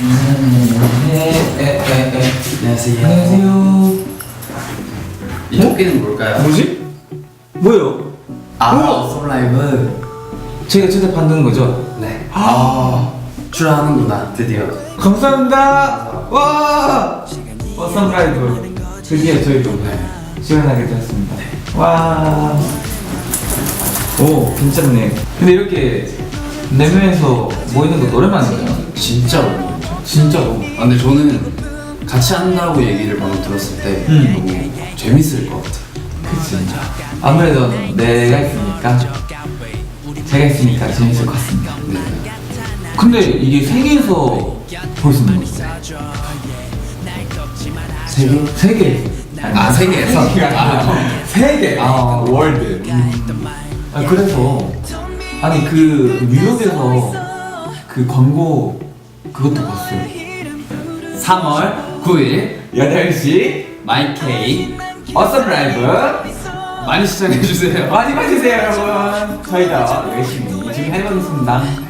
안녕하세요. 안녕하세요. 이 토끼는 뭘까요? 뭐지? 뭐예요? 아, 우와! 어썸 라이브. 제가 초대 받는 거죠? 네. 아, 출연하는구나, 드디어. 감사합니다. 와, 어썸 라이브 드디어 저희도 네. 출연하게 되었습니다. 와, 오 괜찮네. 근데 이렇게 네 명에서 모이는 거 오랜만이에요. 진짜 오랜만이죠. 진짜로. 아, 근데 저는 같이 한다고 얘기를 방금 들었을 때 음. 너무 재밌을 것 같아요. 그치. 아무래도 내가 있으니까 제가 있으니까 재밌을 것 같습니다. 네. 근데 이게 세계에서 볼 수 있는 거죠? 세계? 세계. 아, 세계에서? 아. 세계. 아, 월드. 아, 그래서 아니 그 뉴욕에서 그 광고 그것도 봤어요. 3월 9일 8시 마이케이 어썸 라이브 많이 시청해주세요. 많이 봐주세요 여러분. 저희도 열심히 준비해보겠습니다.